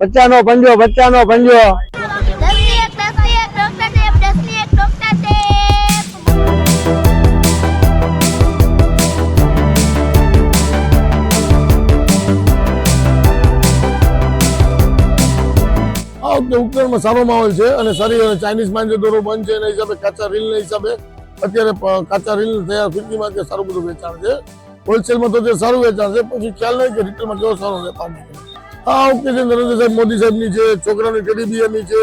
બચ્ચાનો પંજો બચ્ચાનો પંજો. ઉપકરણમાં વખતે ઉત્તરાયણમાં સારો માહોલ છે અને સારી ચાઇનીઝ માંજે દોરો બંધ છે એના હિસાબે કાચા રીલના હિસાબે અત્યારે કાચા રીલ તૈયાર ફિરકીમાં કે સારું બધું વેચાણ છે. હોલસેલમાં તો તે સારું વેચાણ છે, પછી ખ્યાલ નહીં કે રિટેલમાં કેવો સારો વેપાર નીકળે. આ વખતે જે નરેન્દ્ર સાહેબ મોદી સાહેબની છે છોકરાઓની ટેડી બિયરની છે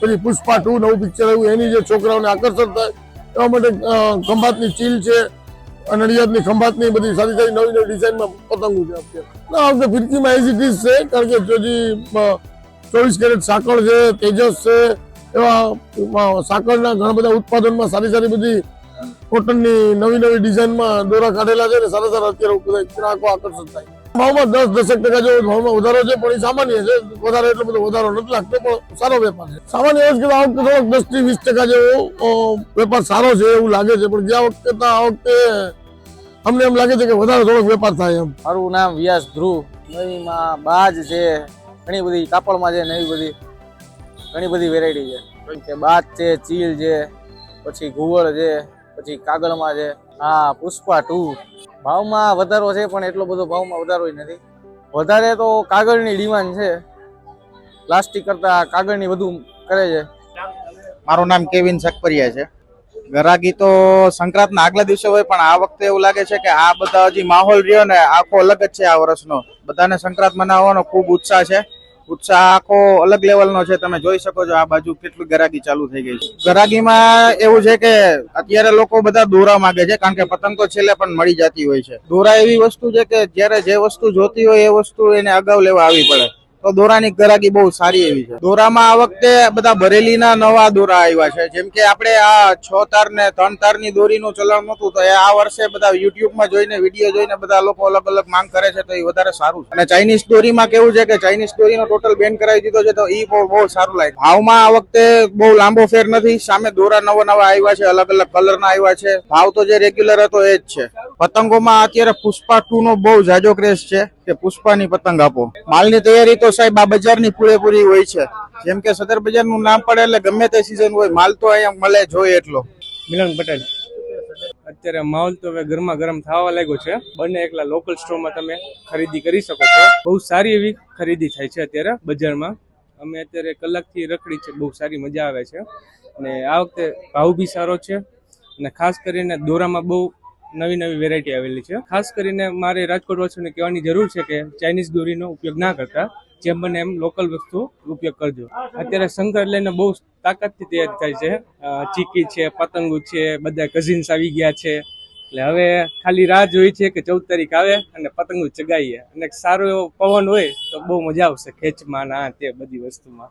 પછી પુષ્પા ટુ નવું પિક્ચર આવ્યું એની જે છોકરાઓને આકર્ષણ થાય એવા માટે ખંભાતની ચીલ છે નડિયાદની ખંભાતની બધી સારી સારી નવી નવી ડિઝાઇનમાં પતંગો છે અત્યારે. ના, વખતે ફિરકીમાં એઝ ઇટ ઇઝ છે કારણ કે જોજી ચોવીસ કેરેટ સાકળ છે તેજસ છે એવા સાકળના ઘણા બધા ઉત્પાદનમાં સારી સારી બધી કોટનની નવી નવી ડિઝાઇનમાં દોરા કાઢેલા છે ને સારા સારા અત્યારે ગ્રાહકો આકર્ષિત થાય. ભાવમાં દસ દસેક ટકા જેવો ભાવમાં વધારો છે, પણ એ સામાન્ય છે. વધારે એટલો બધો વધારો નથી લાગતો, પણ સારો વેપાર છે. સામાન્ય એ જ કે આ વખતે થોડોક દસથી વીસ ટકા જેવો વેપાર સારો છે એવું લાગે છે, પણ ગયા વખતે તો આ વખતે અમને એમ લાગે છે કે વધારે થોડોક વેપાર થાય એમ. મારું નામ વ્યાસ ધ્રુવ નવીમાં બાજ છે, ઘણી બધી કાપડમાં છે નવી બધી, ઘણી બધી વેરાયટી છે. કે બાજ છે, ચીલ છે, પછી ઘુવડ છે, પછી કાગળમાં છે. હા, પુષ્પા ટુ ભાવમાં વધારો છે, પણ એટલો બધો ભાવમાં વધારો નથી. વધારે તો કાગળની ડિમાન્ડ છે. પ્લાસ્ટિક કરતા કાગળની વધુ કરે છે. મારું નામ કેવિન સકપરિયા છે. ગરાગી તો સંક્રાંતના આગલા દિવસે હોય, પણ આ વખતે એવું લાગે છે કે આ બધા હજી માહોલ રહ્યો ને, આખો અલગ જ છે આ વર્ષનો. બધાને સંક્રાંત મનાવવાનો ખૂબ ઉત્સાહ છે. ઉત્સાહ આખો અલગ લેવલનો છે, તમે જોઈ શકો છો આ બાજુ કેટલી ગરાગી ચાલુ થઈ ગઈ છે. ગરાગીમાં એવું છે કે અત્યારે લોકો બધા દોરા માંગે છે, કારણ કે પતંગ છેલ્લે પણ મળી જતી હોય છે. દોરા એવી વસ્તુ છે કે જ્યારે જે વસ્તુ જોતી હોય એ વસ્તુ એને અગાઉ લેવા આવી પડે. તો દોરાની ગરાકી બહુ સારી એવી છે. દોરામાં આ વખતે બધા ભરેલીના નવા દોરા આવ્યા છે. જેમ કે આપણે આ છ તાર ને ત્રણ તારની દોરીનું ચલણ નતું તો આ વર્ષે બધા યુટ્યુબમાં જોઈને, વીડિયો જોઈને બધા લોકો અલગ અલગ માંગ કરે છે, તો એ વધારે સારું છે. અને ચાઇનીઝ દોરીમાં કેવું છે કે ચાઇનીઝ દોરીનો ટોટલ બેન કરાવી દીધો છે, તો એ બહુ સારું લાગે ભાવમાં આ વખતે બહુ લાંબો ફેર નથી. સામે દોરા નવા નવા આવ્યા છે, અલગ અલગ કલરના આવ્યા છે. ભાવ તો જે રેગ્યુલર હતો એ જ છે. પતંગોમાં અત્યારે પુષ્પા ટુ નો બહુ જાજો ક્રેઝ છે કે પુષ્પાની પતંગ આપો. માલની તૈયારી તો સાહેબ આ બજારની પૂરેપૂરી હોય છે. જેમ કે સદર બજારનું નામ પડે એટલે ગમે તે સિઝન હોય, માલ તો અહીંયા મળે જોઈએ એટલો. મિલન પટેલ. અત્યારે માહોલ તો હવે ગરમા ગરમ થવા લાગ્યો છે. બંને એકલા લોકલ સ્ટોરમાં તમે ખરીદી કરી શકો છો. બહુ સારી એવી ખરીદી થાય છે અત્યારે બજારમાં. અમે અત્યારે કલાકથી રખડી છે, બહુ સારી મજા આવે છે. અને આ વખતે ભાવ બી સારો છે. અને ખાસ કરીને દોરામાં બહુ નવી નવી વેરાયટી આવેલી છે. ખાસ કરીને મારે રાજકોટ વાસીઓને કહેવાની જરૂર છે કે ચાઇનીઝ દોરીનો ઉપયોગ ના કરતા જેમ બને એમ લોકલ વસ્તુ ઉપયોગ કરજો. અત્યારે શંકર લઈને બહુ તાકાતથી તૈયાર થાય છે. ચીકી છે, પતંગો છે, બધા કઝિન્સ આવી ગયા છે. એટલે હવે ખાલી રાહ જોઈ છે કે ચૌદ તારીખ આવે અને પતંગો ચગાવીએ. અને સારો એવો પવન હોય તો બહુ મજા આવશે ખેંચમાં ના તે બધી વસ્તુમાં.